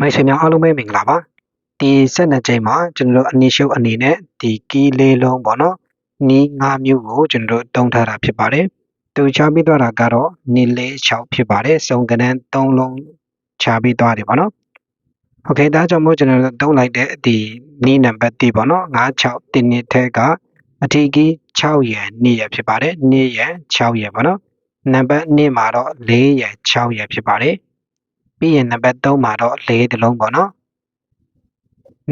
မိတ်ဆွေများအားလုံးပဲမင်္ဂလာပါဒီဆက်နှစ်ချိန်မှာကျွန်တော်တို့အနည်းရှုပ်အနေနဲ့ဒီကီးလေးလုံးပေါ့နော်နီး၅မျိုးကိုကျွန်တော်တို့တုံးထားတာဖြစ်ပါတယ်သူချပြီးသွားတာကတော့နီလေး6ဖြစ်ပါတယ်စုံကနန်း၃လုံးချပြီးသွားတယ်ပေါ့နော်โอเคဒါကြောင့်မို့ကျွန်တော်တို့တုံးလိုက်တဲ့ဒီနီးနံပါတ်1ပေါ့နော်9 6တင်းနှစ်ထဲကအထီးကြီး6ရယ်2ရယ်ဖြစ်ပါတယ်2ရယ်6ရယ်ပေါ့နော်နံပါတ်2မှာတော့4ရယ်6ရယ်ဖြစ်ပါတယ် ပြီးရင်နံပါတ်3မှာတော့4တလုံးပေါ့နော်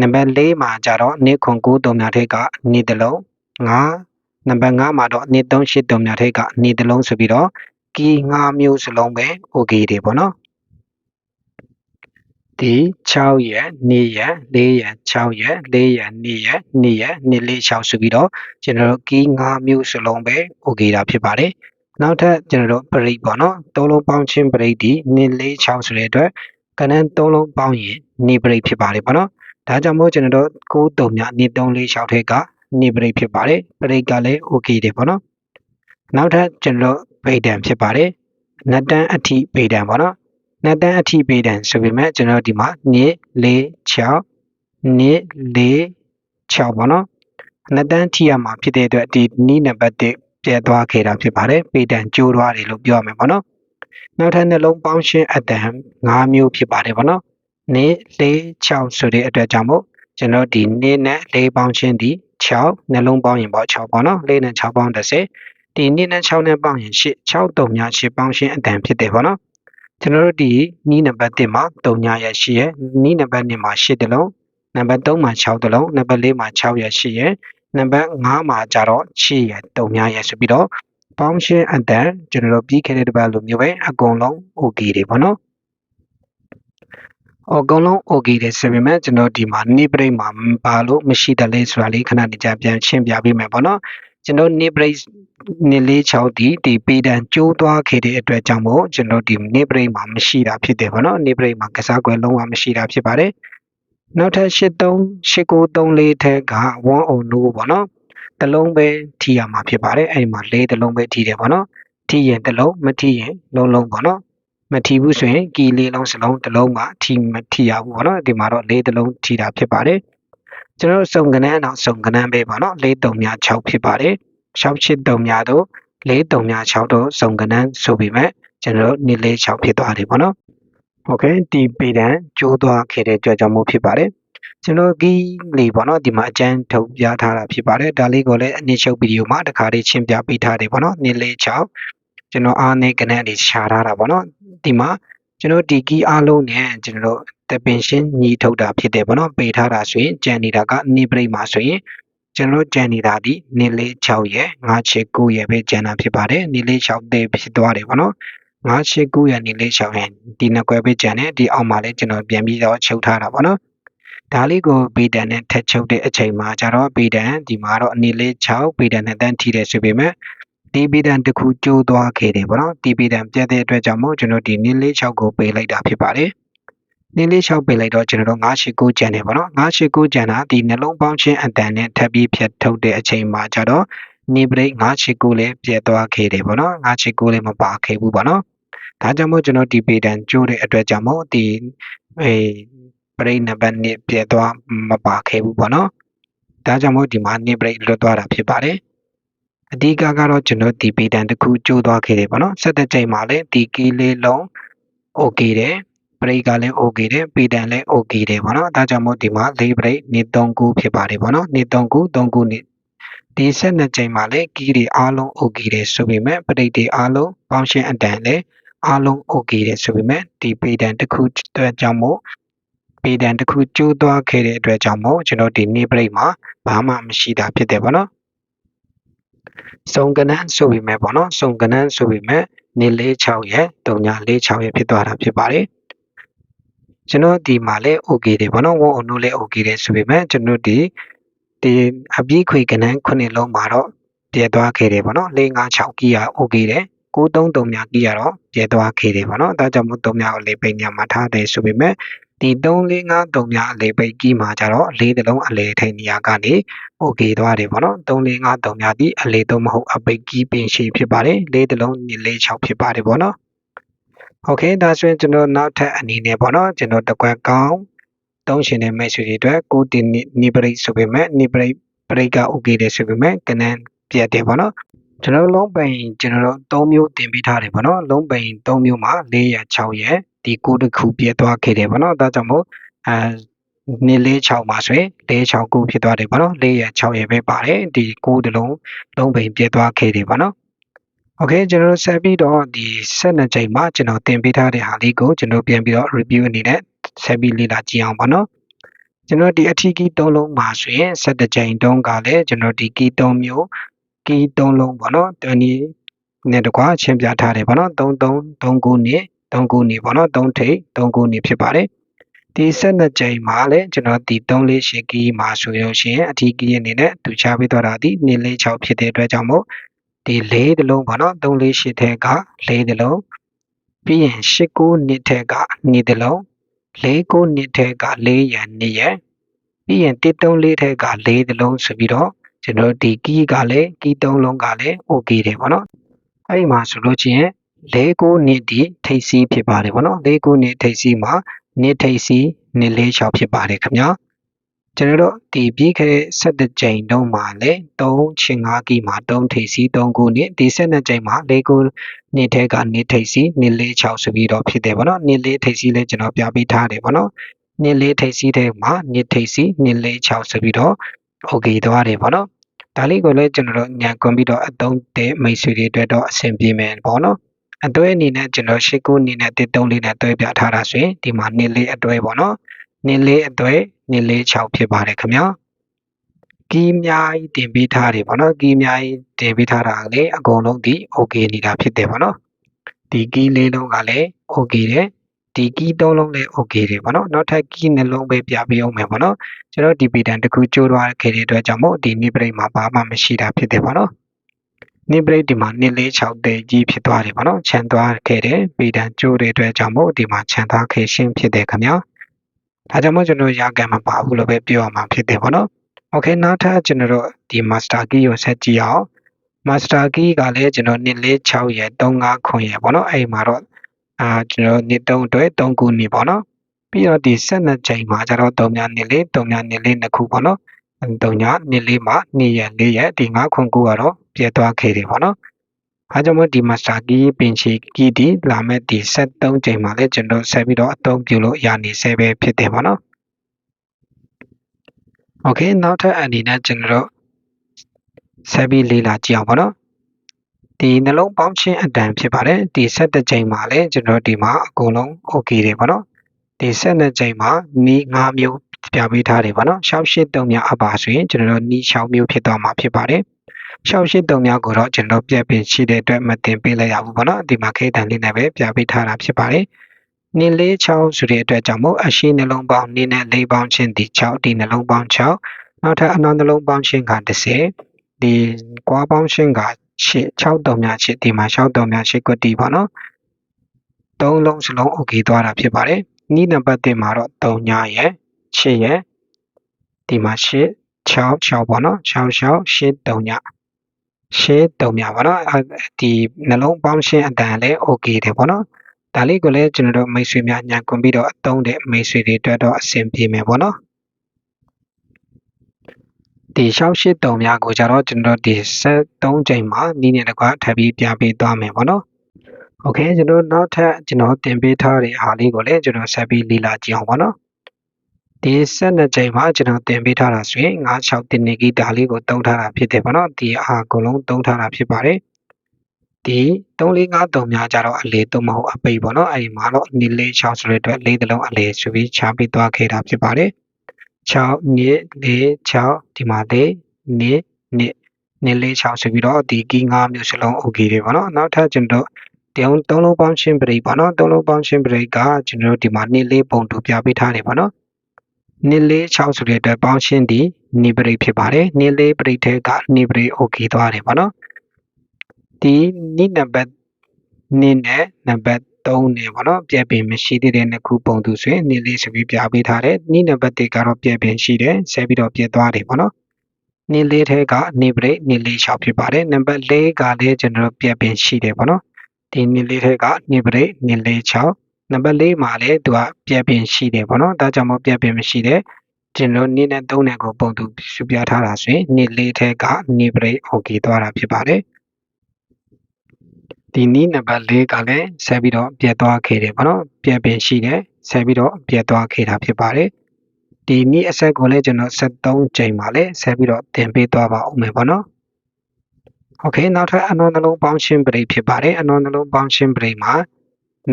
နံပါတ်4မှာကျတော့2ခွန်9တုံများထိပ်က2တလုံး5နံပါတ်5မှာတော့2 3 8တုံများထိပ်က2တလုံးဆိုပြီးတော့ကီ5မျိုးစလုံးပဲ okay တွေပေါ့နော်ဒီ6ရယ်2ရယ်4ရယ်6ရယ်4ရယ်2ရယ်2ရယ်2 4 6ဆိုပြီးတော့ကျွန်တော်တို့ကီ5မျိုးစလုံးပဲ okay တာဖြစ်ပါတယ် နောက်ထပ်ကျွန်တော်တို့ break ပေါ့နော်သုံးလုံးပေါင်းချင်း break ဒီ2 4 6ဆိုတဲ့အတွက်ကဏ္ဍသုံးလုံးပေါင်းရင်2 break ဖြစ်ပါတယ်ပေါ့နော်ဒါကြောင့်မို့ကျွန်တော်တို့9တုံည2 3 4 6ထဲကနေ break ဖြစ်ပါတယ် break ကလည်း okay တယ်ပေါ့နော်နောက်ထပ်ကျွန်တော်တို့ဗိဒံဖြစ်ပါတယ်နတ်တန်းအထိဗိဒံပေါ့နော်နတ်တန်းအထိဗိဒံဆိုပေမဲ့ကျွန်တော်ဒီမှာ2 4 6 2 4 6ပေါ့နော်နတ်တန်းထိရမှာဖြစ်တဲ့အတွက်ဒီနီးနံပါတ်1 ပြတ်သွားခဲ့တာဖြစ်ပါတယ်ဗိဒံကျိုးသွားတယ်လို့ပြောရမယ်ပေါ့နော်နောက်ထပ်နှလုံးပေါင်းရှင်းအတန်5မျိုးဖြစ်ပါတယ်ပေါ့နော်နေ၄6ဆိုတဲ့အတွက်ကြောင့်မို့ကျွန်တော်ဒီနေနဲ့၄ပေါင်းချင်းဒီ6နှလုံးပေါင်းရင်ပေါ့6ပေါ့နော်၄နဲ့6ပေါင်း30ဒီနေနဲ့6နဲ့ပေါင်းရင်8 6တုံညာ8ပေါင်းချင်းအတန်ဖြစ်တယ်ပေါ့နော်ကျွန်တော်တို့ဒီနီးနံပါတ်1မှာတုံညာရရှိရနီးနံပါတ်2မှာ8တလုံးနံပါတ်3မှာ6တလုံးနံပါတ်4မှာ6ရရှိရ နံပါတ်5မှာကျတော့8ရတုံညာရဆိုပြီးတော့ပေါင်းရှင်းအတန်ကျွန်တော်တို့ပြီးခဲ့တဲ့တစ်ပတ်လိုမျိုးပဲအကုန်လုံး okay တွေပေါ့နော်အကုန်လုံး okay တယ်ဆိုပေမဲ့ကျွန်တော်ဒီမှာနေပရိတ်မှာပါလို့မရှိတယ်လေဆိုတာလေးခဏတကြပြန်ရှင်းပြပေးမယ်ပေါ့နော်ကျွန်တော်နေပရိတ်နေလေး6ဒီဒီပေတံကျိုးသွားခဲ့တဲ့အတွက်ကြောင့်မို့ကျွန်တော်ဒီနေပရိတ်မှာမရှိတာဖြစ်တယ်ပေါ့နော်နေပရိတ်မှာကစားကွယ်လုံးဝမရှိတာဖြစ်ပါတယ် နောက်ထပ်83 8934ထက်က1 on လို့ပေါ့နော်တလုံးပဲထိရမှာဖြစ်ပါတယ်အဲ့ဒီမှာ၄တလုံးပဲထိတယ်ပေါ့နော်ထိရင်တလုံးမထိရင်လုံးလုံးပေါ့နော်မထိဘူးဆိုရင်ကီလေးလုံးစလုံးတစ်လုံးမှာထိမထိရဘူးပေါ့နော်ဒီမှာတော့၄တလုံးထိတာဖြစ်ပါတယ်ကျွန်တော်စုံကနန်းအောင်စုံကနန်းပဲပေါ့နော်၄3မြ6ဖြစ်ပါတယ်6ချစ်3မြတို့၄3မြ6တို့စုံကနန်းဆိုပြီးမဲ့ကျွန်တော်တို့2 4 6ဖြစ်သွားတယ်ပေါ့နော် ဟုတ်ကဲ့ဒီပေတံကျိုးသွားခဲ့တဲ့ကြွကြောင့်မို့ဖြစ်ပါတယ်ကျွန်တော်ကီလေးပေါ့နော်ဒီမှာအကျန်းထုတ်ပြထားတာဖြစ်ပါတယ်ဒါလေးကိုလည်းအနည်းချုပ်ဗီဒီယိုမှာတခါလေးရှင်းပြပေးထားတယ်ပေါ့နော်နေ့လေး6ကျွန်တော်အားနဲ့ကနက်လေးရှာထားတာပေါ့နော်ဒီမှာကျွန်တော်ဒီကီအားလုံးနဲ့ကျွန်တော်တပင်ရှင်းညီထုတ်တာဖြစ်တယ်ပေါ့နော်ပေးထားတာဆိုရင်ကြံနေတာကနေပြိမှာဆိုရင်ကျွန်တော်ကြံနေတာဒီနေ့လေး6ရဲ့9ချ9ရဲ့ပဲကြံတာဖြစ်ပါတယ်နေ့လေး6တဲ့ဖြစ်သွားတယ်ပေါ့နော် 9ချစ်9ရဲ့နေလေး6ရဲ့ဒီနှစ်ကွယ်ပဲကြံတယ်ဒီအောက်မှာလည်းကျွန်တော်ပြန်ပြီးတော့ချုပ်ထားတာပေါ့နော်ဒါလေးကိုပေတန်နဲ့ထက်ချုပ်တဲ့အချိန်မှာကျတော့ပေတန်ဒီမှာတော့အနေလေး6ပေတန်နဲ့တန်းထိတယ်ဆိုပေမဲ့ဒီပေတန်တစ်ခုကျိုးသွားခဲ့တယ်ပေါ့နော်ဒီပေတန်ပြတ်တဲ့အတွက်ကြောင့်မို့ကျွန်တော်ဒီနင်းလေး6ကိုပေးလိုက်တာဖြစ်ပါတယ်နင်းလေး6ပေးလိုက်တော့ကျွန်တော်တို့989ကျန်တယ်ပေါ့နော်989ကျန်တာဒီနှလုံးပေါင်းချင်းအတန်နဲ့ထပ်ပြီးဖြတ်ထုတ်တဲ့အချိန်မှာကျတော့နေဘရိတ်989လည်းပြတ်သွားခဲ့တယ်ပေါ့နော်989လည်းမပါခဲ့ဘူးပေါ့နော် ဒါကြောင့်မို့ကျွန်တော်ဒီပေတန်ကျိုးတဲ့အတွက်ကြောင့်မို့ဒီအဲဘရိတ်နံပါတ်1ပြတ်သွားမပါခဲ့ဘူးပေါ့နော်ဒါကြောင့်မို့ဒီမှာနေဘရိတ်လွတ်သွားတာဖြစ်ပါတယ်အဓိကကတော့ကျွန်တော်ဒီပေတံတစ်ခုကျိုးသွားခဲ့တယ်ပေါ့နော်ဆက်တဲ့ချိန်မှာလည်းဒီကီးလေးလုံး okay တယ်ဘရိတ်ကလည်း okay တယ်ပေတံလည်း okay တယ်ပေါ့နော်ဒါကြောင့်မို့ဒီမှာ၄ဘရိတ်နေ3ခုဖြစ်ပါတယ်ပေါ့နော်နေ3ခု3ခုနေဒီဆက်နှစ်ချိန်မှာလည်းကီးတွေအားလုံး okay တယ်ဆိုပေမဲ့ပရိတ်တွေအားလုံးပေါင်းရှင်းအတန်လည်း အားလုံး okay တယ်ဆိုပေမဲ့ဒီပေတံတစ်ခုအတွက်ကြောင့်မို့ပေတံတစ်ခုကျိုးသွားခဲ့တဲ့အတွက်ကြောင့်မို့ကျွန်တော်ဒီနေဘရိတ်မှာဘာမှမရှိတာဖြစ်တယ်ပေါ့နော်စုံကနန်းဆိုပေမဲ့ပေါ့နော်စုံကနန်းဆိုပေမဲ့နေလေး6ရဲ့3ညလေး6ရဲ့ဖြစ်သွားတာဖြစ်ပါတယ်ကျွန်တော်ဒီမှာလည်း okay တယ်ပေါ့နော်ဝုံအုံလို့လည်း okay တယ်ဆိုပေမဲ့ကျွန်တော်ဒီဒီအပြည့်ခွေကနန်းခုနှစ်လုံးမှာတော့ပြဲသွားခဲ့တယ်ပေါ့နော်၄၅6ကီးရ okay တယ် 933မြကီးရတော့ပြဲသွားခဲ့တယ်ပေါ့နော်ဒါကြောင့်မို့3မြကိုလေးပိညာမှာထားတယ်ဆိုပေမဲ့ဒီ345 3များအလေပိတ်ကြီးမှာကြတော့၄တလုံးအလေထိန်နေရာကနေ okay သွားတယ်ပေါ့နော်345 3များဒီအလေတော့မဟုတ်အပိတ်ကြီးပင်ရှိဖြစ်ပါတယ်၄တလုံး၄6ဖြစ်ပါတယ်ပေါ့နော် โอเคဒါဆိုရင်ကျွန်တော်နောက်ထပ်အနေနဲ့ပေါ့နော်ကျွန်တော်တကွက်ကောင်းသုံးရှင်တဲ့မိတ်ဆွေတွေအတွက်ကိုတင်နိပရိတ်ဆိုပေမဲ့နိပရိတ်ပရိတ်က okay တယ်ဆိုပေမဲ့ကနန်းပြတ်တယ်ပေါ့နော် ကျွန်တော်လုံးပိန်ကျွန်တော်တို့၃မျိုးတင်ပေးထားတယ်ပေါ့နော်လုံးပိန်၃မျိုးမှာ၄ရက်6ရက်ဒီကိုတစ်ခုပြည့်သွားခဲ့တယ်ပေါ့နော်ဒါကြောင့်မို့အဲနေ့လေး6မှာဆိုရင်၄6ကိုဖြစ်သွားတယ်ပေါ့နော်၄ရက်6ရက်ပဲပါတယ်ဒီကိုတလုံးလုံးပိန်ပြည့်သွားခဲ့တယ်ပေါ့နော်โอเคကျွန်တော်ဆက်ပြီးတော့ဒီ12ချိန်မှာကျွန်တော်တင်ပေးထားတဲ့ဟာလေးကိုကျွန်တော်ပြန်ပြီးတော့ review အနေနဲ့ဆက်ပြီးလေ့လာကြည့်အောင်ပါနော်ကျွန်တော်ဒီအထီးကီး၃လုံးမှာဆိုရင်12ချိန်တုံးကလည်းကျွန်တော်ဒီကီး၃မျိုး ကီး၃လုံးပေါ့နော်တနည်းနဲ့တကွာချင်းပြထားတယ်ပေါ့နော်3 3 3ခုနှစ်3ခုနှစ်ပေါ့နော်3ထိပ်3ခုနှစ်ဖြစ်ပါတယ်ဒီ12ချိန်မှာလည်းကျွန်တော်ဒီ3လေးရှစ်ကီးမှာဆိုလို့ရှိရင်အထီးကီးအနေနဲ့သူချပေးသွားတာဒီ2လေး6ဖြစ်တဲ့အတွက်ကြောင့်မို့ဒီ၄တလုံးပေါ့နော်3လေး8ထဲက၄တလုံးပြီးရင်8 9နှစ်ထဲက2တလုံး၄9နှစ်ထဲက4ရန်2ရန်ပြီးရင်1 3 4ထဲက4တလုံးဆိုပြီးတော့ ကျွန်တော်ဒီကီးကလည်းကီး3လုံးကလည်း okay တယ်ပေါ့နော်အဲ့ဒီမှာဆိုလို့ချင်း၄9နှစ်ဒီထိပ်စီးဖြစ်ပါတယ်ပေါ့နော်၄9နှစ်ထိပ်စီးမှာနှစ်ထိပ်စီးနှစ်၄6ဖြစ်ပါတယ်ခင်ဗျာကျွန်တော်တို့ဒီပြီးခဲ့တဲ့17ကြိမ်တုန်းမှာလည်း3ချင်း5ကီမှာ3ထိပ်စီး3ခုနှစ်ဒီ12ကြိမ်မှာ4ခုနှစ်ထဲကနှစ်ထိပ်စီးနှစ်4 6ဆိုပြီးတော့ဖြစ်တယ်ဗောနော်နှစ်4ထိပ်စီးလည်းကျွန်တော်ပြပေးထားတယ်ဗောနော်နှစ်4ထိပ်စီးထဲမှာနှစ်ထိပ်စီးနှစ်4 6ဆိုပြီးတော့ okay သွားတယ်ဗောနော် ဒါလေးကိုလည်းကျွန်တော်တို့ညံကွန်ပြီးတော့အသုံးတဲ့မိတ်ဆွေတွေအတွက်တော့အဆင်ပြေမယ်ဗောနော်အတွဲအနေနဲ့ကျွန်တော်ရှစ်ခုအနေနဲ့တစ်သုံးလေးနဲ့တွဲပြထားတာဆိုရင်ဒီမှာနှစ်လေးအတွဲပေါ့နော်နှစ်လေးအတွဲနှစ်လေး6ဖြစ်ပါတယ်ခင်ဗျာကီးအများကြီးတင်ပေးထားတယ်ပေါ့နော်ကီးအများကြီးတင်ပေးထားတာကလေအကုန်လုံးဒီ okay နေတာဖြစ်တယ်ပေါ့နော်ဒီကီးလေးလုံးကလည်း okay တယ် ဒီကီးသုံးလုံးလည်း okay တယ်ပေါ့နော်နောက်ထပ်ကီးနှလုံးပဲပြပေးအောင်မယ်ပေါ့နော်ကျွန်တော်ဒီပီတန်တစ်ခုကျိုးသွားခဲ့တဲ့အတွက်ကြောင့်မို့ဒီနိပရိတ်မှာဘာမှမရှိတာဖြစ်တယ်ပေါ့နော်နိပရိတ်ဒီမှာနှစ်လေး6တေကြီးဖြစ်သွားတယ်ပေါ့နော်ခြံသွားခဲ့တယ်ပီတန်ကျိုးတဲ့အတွက်ကြောင့်မို့ဒီမှာခြံသွားခဲ့ရှင်းဖြစ်တယ်ခင်ဗျာဒါကြောင့်မို့ကျွန်တော်ရကန်မပါဘူးလို့ပဲပြောရမှာဖြစ်တယ်ပေါ့နော်โอเคနောက်ထပ်ကျွန်တော်တို့ဒီ master key ကိုဆက်ကြည့်အောင် master key ကလည်းကျွန်တော်2 4 6ရယ်3 5ခွန်ရယ်ပေါ့နော်အဲ့မှာတော့ အာကျွန်တော်နေသုံးအတွက်3ခုနေပေါ့နော်ပြီးတော့ဒီ12ချိန်မှာကျတော့3ညနေလေး3ညနေလေးနှစ်ခုပေါ့နော်3ညနေလေးမှာ2ရက်4ရက်ဒီ9ခုကိုကတော့ပြည့်သွားခဲ့တယ်ပေါ့နော်အားကြောင့်မို့ဒီမှာစာကီပင်ချီကီဒီလာမဲ့ဒီ73ချိန်မှာလည်းကျွန်တော်ဆက်ပြီးတော့အသုံးပြုလို့ရနေဆဲပဲဖြစ်တယ်ပေါ့နော်။ Okay နောက်ထပ်အနေနဲ့ကျွန်တော်ဆက်ပြီးလေ့လာကြည့်အောင်ပေါ့နော်။ ဒီနှလုံးပေါင်းခြင်းအတန်ဖြစ်ပါတယ်ဒီ7ကြိမ်မှာလည်းကျွန်တော်ဒီမှာအကုန်လုံး okay တယ်ပေါ့နော်ဒီ7ကြိမ်မှာနီး9မျိုးပြပေးထားတယ်ပေါ့နော်68များအပါဆိုရင်ကျွန်တော်တို့နီး6မျိုးဖြစ်သွားမှာဖြစ်ပါတယ်68များကိုတော့ကျွန်တော်ပြက်ပင်ရှိတဲ့အတွက်မတင်ပေးလိုက်ရဘူးပေါ့နော်ဒီမှာခေတ္တလေးနဲ့ပဲပြပေးထားတာဖြစ်ပါတယ်နင်းလေး6ဆိုတဲ့အတွက်ကြောင့်မို့အရှိနှလုံးပေါင်းနင်းနဲ့လေးပေါင်းချင်းဒီ6ဒီနှလုံးပေါင်း6နောက်ထပ်အနောက်နှလုံးပေါင်းချင်းက30ဒီကွာပေါင်းချင်းက 8 6တုံများ8ဒီမှာ6တုံများ8ကွက်တီပါနော်သုံးလုံးစလုံး okay သွားတာဖြစ်ပါတယ်နီးနံပါတ်1မှာတော့3ညရဲ့8ရဲ့ဒီမှာ8 6 6ပေါ့နော်6 6 8 3ည8 3ညပါနော်ဒီနှလုံးပေါင်းရှင်းအတန်လည်း okay တယ်ပေါ့နော်ဒါလေးကိုလည်းကျွန်တော်တို့မိတ်ဆွေများညံကွန်ပြီးတော့အသုံးတဲ့မိတ်ဆွေတွေအတွက်တော့အဆင်ပြေမယ်ပေါ့နော် ဒီ683များကိုကြတော့ကျွန်တော်ဒီ73ချိန်မှာနီးနေတကွာထပ်ပြီးပြပေးသွားမယ်ပေါ့နော်။ Okay ကျွန်တော်နောက်ထပ်ကျွန်တော်တင်ပေးထားတဲ့အားလေးကိုလည်းကျွန်တော်ဆက်ပြီးလေ့လာကြည့်အောင်ပေါ့နော်။ဒီ12ချိန်မှာကျွန်တော်တင်ပေးထားတာဆိုရင်96တင်နေဂီတာလေးကိုတုံးထားတာဖြစ်တယ်ပေါ့နော်။ဒီအားအကုန်လုံးတုံးထားတာဖြစ်ပါတယ်။ဒီ3453များကြတော့အလေသုံးမဟုတ်အပိတ်ပေါ့နော်။အဲဒီမှာတော့နေလေး6ဆိုတဲ့အတွက်လေးတလုံးအလေဆိုပြီးချပေးသွားခဲ့တာဖြစ်ပါတယ်။ 6နှစ်4 6ဒီမှာလေးနှစ်နှစ်နှစ်လေး6ဆိုပြီးတော့ဒီကီး5မျိုးစလုံး okay တွေပေါ့နော်နောက်ထပ်ကျွန်တော်တုံးသုံးလုံးပေါင်းချင်းပရိပေါ့နော်သုံးလုံးပေါင်းချင်းပရိကကျွန်တော်ဒီမှာနှစ်လေးပုံတူပြပေးထားတယ်ပေါ့နော်နှစ်လေး6ဆိုတဲ့အတွက်ပေါင်းချင်းဒီနိပရိဖြစ်ပါတယ်နှစ်လေးပရိထဲကနိပရိ okay သွားတယ်ပေါ့နော်ဒီနိနံပါတ်2နဲ့နံပါတ် သုံးနေပေါ့နော်ပြက်ပင်မရှိသေးတဲ့နှစ်ခုပုံသူဆိုရင်နေလေးဆိုပြီးပြပေးထားတယ်နီးနံပါတ်၁ကတော့ပြက်ပင်ရှိတယ်ဆက်ပြီးတော့ပြက်သွားတယ်ပေါ့နော်နေလေးထဲကနေပရိနေလေး6ဖြစ်ပါတယ်နံပါတ်၄ကလည်းကျွန်တော်ပြက်ပင်ရှိတယ်ပေါ့နော်ဒီနေလေးထဲကနေပရိနေလေး6နံပါတ်၄မှာလည်းသူကပြက်ပင်ရှိတယ်ပေါ့နော်ဒါကြောင့်မို့ပြက်ပင်မရှိတဲ့ကျွန်တော်နေ့နဲ့၃နဲ့ကိုပုံသူပြပြထားတာဆိုရင်နေ့လေးထဲကနေပရိ OK သွားတာဖြစ်ပါတယ်။ ဒီနည်းနံပါတ်၄ကလည်းဆက်ပြီးတော့ပြတ်သွားခဲ့တယ်ပေါ့နော်ပြက်ပင်ရှိတယ်ဆက်ပြီးတော့ပြတ်သွားခဲ့တာဖြစ်ပါတယ်ဒီနည်းအဆက်ကိုလည်းကျွန်တော်73ချိန်ပါလေဆက်ပြီးတော့သင်ပေးသွားပါဦးမယ်ပေါ့နော်โอเคနောက်ထပ်အနွန်နှလုံးပေါင်းရှင်းပရိဖြစ်ပါတယ်အနွန်နှလုံးပေါင်းရှင်းပရိမှာ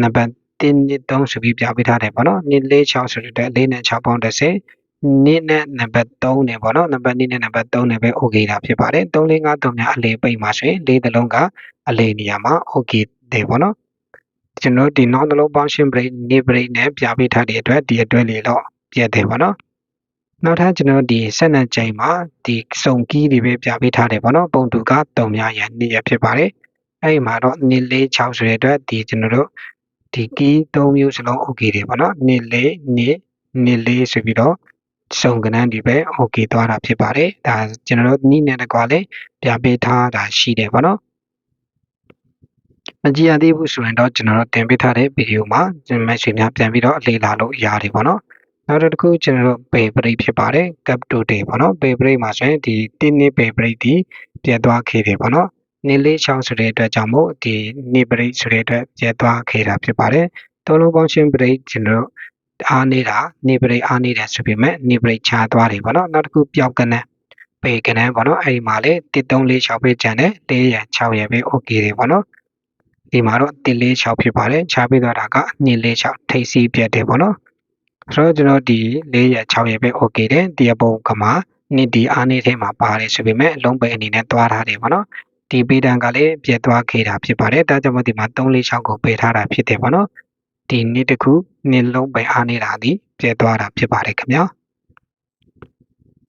နံပါတ်1နှစ်3ဆိုပြီးပြပေးထားတယ်ပေါ့နော်နှစ်4 6ဆိုတဲ့4နဲ့6ပေါင်း30 နှစ်နဲ့နံပါတ်3နဲ့ပေါ့နော်နံပါတ်2နဲ့နံပါတ်3နဲ့ပဲ okay တာဖြစ်ပါတယ်3 4 5 3များအလေပိတ်မှာဆိုရင်၄သလုံးကအလေနေရာမှာ okay တယ်ပေါ့နော်ကျွန်တော်ဒီနောက်နှလုံးပေါင်းရှင်း break နေ break နဲ့ပြပေးထားတဲ့အတွက်ဒီအတွက်လေးတော့ပြတ်တယ်ပေါ့နော်နောက်ထပ်ကျွန်တော်ဒီဆက်နံချိန်မှာဒီစုံကီးတွေပဲပြပေးထားတယ်ပေါ့နော်ပုံတူက3များရနေရဖြစ်ပါတယ်အဲ့ဒီမှာတော့နေလေး6ဆိုတဲ့အတွက်ဒီကျွန်တော်တို့ဒီကီး3မျိုးစလုံး okay တွေပေါ့နော်နေလေးနေနေလေးဆိုပြီးတော့ စုံကနန်းဒီပဲ okay သွားတာဖြစ်ပါတယ်ဒါကျွန်တော်တို့နိနဲ့တကွာလေးပြပေးထားတာရှိတယ်ပေါ့နော်မကြည့်ရသေးဘူးဆိုရင်တော့ကျွန်တော်တို့တင်ပေးထားတဲ့ဗီဒီယိုမှာကျွန်တော်မရှိများပြန်ပြီးတော့အလေးလာလို့ရတယ်ပေါ့နော်နောက်တစ်ခုကျွန်တော်တို့ပေပရိတ်ဖြစ်ပါတယ် cap to day ပေါ့နော်ပေပရိတ်မှာဆိုရင်ဒီတင်းနေပေပရိတ်ဒီပြတ်သွားခဲ့တယ်ပေါ့နော်နေလေးချောင်းဆိုတဲ့အတွက်ကြောင့်မို့ဒီနေပရိတ်ဆိုတဲ့အတွက်ပြတ်သွားခဲ့တာဖြစ်ပါတယ်သုံးလုံးပေါင်းချင်းပရိတ်ကျွန်တော်တို့ အားနေတာနေပရိတ်အားနေတယ်ဆိုပေမဲ့နေပရိတ်ချသွားတယ်ပေါ့နော်နောက်တစ်ခုပျောက်ကနန်းပေကနန်းပေါ့နော်အဲ့ဒီမှာလေ1346ပဲကျန်တယ်4ရ6ရပဲ okay တယ်ပေါ့နော်ဒီမှာတော့146ဖြစ်ပါတယ်ခြားပေးသွားတာက246ထိပ်စီးပြတ်တယ်ပေါ့နော်ဆိုတော့ကျွန်တော်ဒီ4ရ6ရပဲ okay တယ်ဒီအပုံကမှာနှစ်ဒီအားနေထဲမှာပါတယ်ဆိုပေမဲ့အလုံးပိအနေနဲ့သွားထားတယ်ပေါ့နော်ဒီပေတံကလည်းပြတ်သွားခဲ့တာဖြစ်ပါတယ်ဒါကြောင့်မို့ဒီမှာ346ကိုပေးထားတာဖြစ်တယ်ပေါ့နော် ဒီနှစ်တစ်ခုနှစ်လုံးပိအားနေတာဒီပြတ်သွားတာဖြစ်ပါတယ်ခင်ဗျာ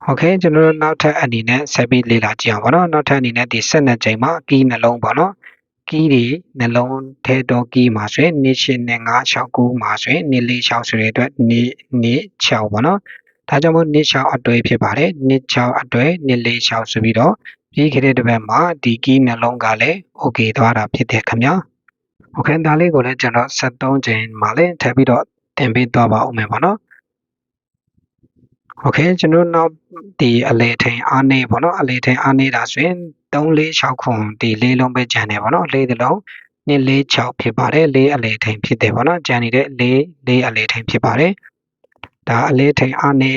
โอเคကျွန်တော်တို့နောက်ထပ်အနေနဲ့ဆက်ပြီးလေ့လာကြည့်အောင်ပေါ့နော်နောက်ထပ်အနေနဲ့ဒီ12ချိန်မှာကီးနှလုံးပေါ့နော်ကီးတွေနှလုံးထဲတော့ကီးမှာဆိုရင်နေရှင်နဲ့9 6 9မှာဆိုရင်နေလေး6ဆိုတဲ့အတွက်နေနေ6ပေါ့နော်ဒါကြောင့်မို့နေ6အတွဲဖြစ်ပါတယ်နေ6အတွဲနေလေး6ဆိုပြီးတော့ပြီးခဲ့တဲ့တစ်ပတ်မှာဒီကီးနှလုံးကလည်း okay သွားတာဖြစ်တယ်ခင်ဗျာ โอเคဒါလေးကိုလည်းကျွန်တော်73ချိန်မှာလည်းထပ်ပြီးတော့သင်ပေးသွားပါဦးမယ်ပေါ့နော်โอเคကျွန်တော်နောက်ဒီအလေထိန်အားနေပေါ့နော်အလေထိန်အားနေတာဆိုရင်3 4 6ခွန်ဒီလေးလုံးပဲကျန်တယ်ပေါ့နော်လေးတလုံး2 4 6ဖြစ်ပါတယ်လေးအလေထိန်ဖြစ်တယ်ပေါ့နော်ကျန်နေတဲ့လေးလေးအလေထိန်ဖြစ်ပါတယ်ဒါအလေထိန်အားနေ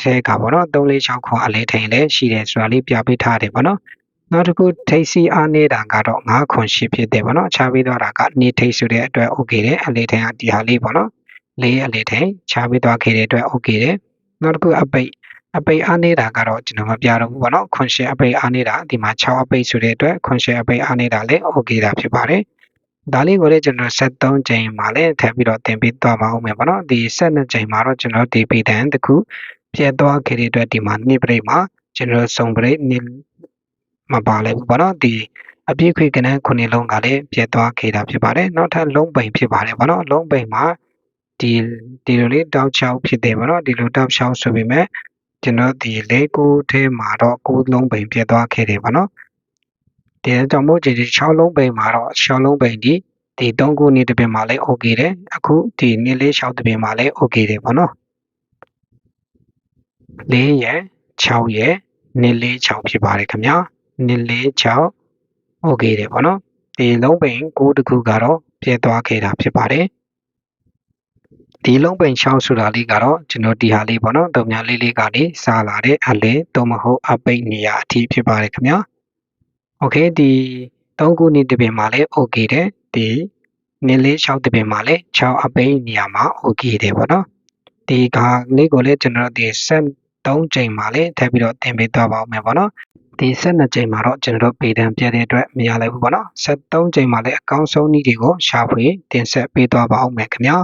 တဲ့ကပေါ့နော်3 4 6ခွန်အလေထိန်လည်းရှိတယ်ဆိုတာလေးပြပေးထားတယ်ပေါ့နော် နောက်တစ်ခုထိတ်စီအားနေတာကတော့9ခွန်ရှိဖြစ်တယ်ပေါ့နော်ခြားပေးသွားတာကနေထိတ်ဆိုတဲ့အတွက် okay တယ်အလေထိန်ကဒီဟာလေးပေါ့နော်လေးအလေထိန်ခြားပေးသွားခဲ့တဲ့အတွက် okay တယ်နောက်တစ်ခုအပိတ်အပိတ်အားနေတာကတော့ကျွန်တော်မပြတော့ဘူးပေါ့နော်ခွန်ရှယ်အပိတ်အားနေတာဒီမှာ6အပိတ်ဆိုတဲ့အတွက်ခွန်ရှယ်အပိတ်အားနေတာလည်း okay တာဖြစ်ပါတယ်ဒါလေးကိုလည်းကျွန်တော်73ချိန်မှာလည်းထပ်ပြီးတော့သင်ပေးသွားပါဦးမယ်ပေါ့နော်ဒီ72ချိန်မှာတော့ကျွန်တော်ဒီပေတန်တစ်ခုပြတ်သွားခဲ့တဲ့အတွက်ဒီမှာနှစ်ပရိတ်မှာကျွန်တော်စုံပရိတ်နှစ် မပါလဲဘူးပေါ့နော်ဒီအပြည့်ခွေကနန်းခုနှစ်လုံးကလည်းပြတ်သွားခဲ့တာဖြစ်ပါတယ်နောက်ထပ်လုံးပိန်ဖြစ်ပါတယ်ပေါ့နော်လုံးပိန်မှာဒီဒီလိုလေးတောက်ချောက်ဖြစ်တယ်ပေါ့နော်ဒီလိုတောက်ချောက်ဆိုပေမဲ့ကျွန်တော်ဒီလေးကိုထဲမှာတော့ကိုးလုံးပိန်ပြတ်သွားခဲ့တယ်ပေါ့နော်ဒီကြောင့်မို့ဒီ6လုံးပိန်မှာတော့6လုံးပိန်ဒီဒီ3ခုနှစ်တပင်မှာလည်း okay တယ်အခုဒီနှစ်လေး6တပင်မှာလည်း okay တယ်ပေါ့နော်4ရယ်6ရယ်နှစ်လေး6ဖြစ်ပါတယ်ခင်ဗျာ နှစ်လေး6 okay တယ်ပေါ့နော်ဒီလုံးပိန်9တခုကတော့ပြတ်သွားခဲ့တာဖြစ်ပါတယ်ဒီလုံးပိန်6ဆိုတာလေးကတော့ကျွန်တော်ဒီဟာလေးပေါ့နော်တုံညာလေးလေးကနေစားလာတဲ့အလဲတော့မဟုတ်အပိတ်နေရအထိဖြစ်ပါတယ်ခင်ဗျာโอเคဒီ3ခုနှစ်တပင်မှာလည်း okay တယ်ဒီနည်းလေး6တပင်မှာလည်း6အပိတ်နေရာမှာ okay တယ်ပေါ့နော်ဒီကလေးကိုလည်းကျွန်တော်ဒီဆက်3ချိန်မှာလည်းထပ်ပြီးတော့သင်ပေးသွားပါဦးမယ်ပေါ့နော် ဒီ12ချိန်မှာတော့ကျွန်တော်တို့ပေတံပြတဲ့အတွက်မရလိုက်ဘူးပေါ့နော်73ချိန်မှာလည်းအကောင်းဆုံးနည်းတွေကိုရှာဖွေတင်ဆက်ပေးသွားပါအောင်မယ်ခင်ဗျာ